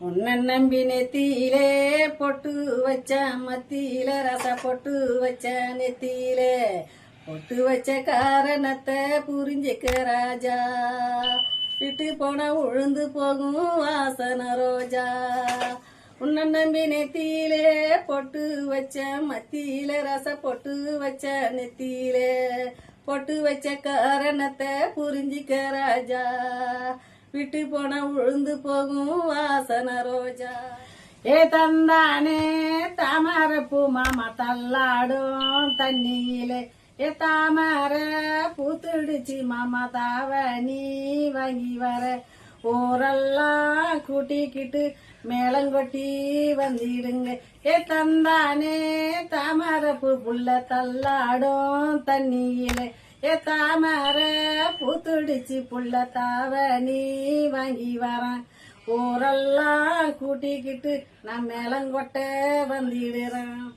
உன்ன நம்பி நெத்தியிலே பொட்டு வச்ச மத்தியில ரச பொட்டு வச்ச நெத்தியிலே பொட்டு வச்ச காரணத்தை புரிஞ்சுக்க ராஜா. விட்டு போன உழுந்து போகும் வாசன ரோஜா. உன்ன நம்பி நெத்தியிலே பொட்டு வச்ச மத்தியில ரச பொட்டு வச்ச நெத்தியிலே பொட்டு வச்ச காரணத்தை புரிஞ்சுக்க ராஜா. விட்டு போன உழுந்து போகும் வாசன ரோஜா. ஏ தந்தானே தாமர பூ மாமா தள்ளாடும் தண்ணியிலே. ஏ தாமர பூத்துடுச்சு மாமா தாவணி வாங்கி வர. ஊரெல்லாம் கூட்டிக்கிட்டு மேளங்கொட்டி வந்திடுங்க. ஏ தந்தானே தாமரப்பு புள்ள தள்ளாடும் தண்ணியிலே. தாமர பூத்துடிச்சு புள்ள தாவணி வாங்கி வரேன். ஊரெல்லாம் கூட்டிக்கிட்டு நான் மேலங்கொட்ட வந்திடுறேன்.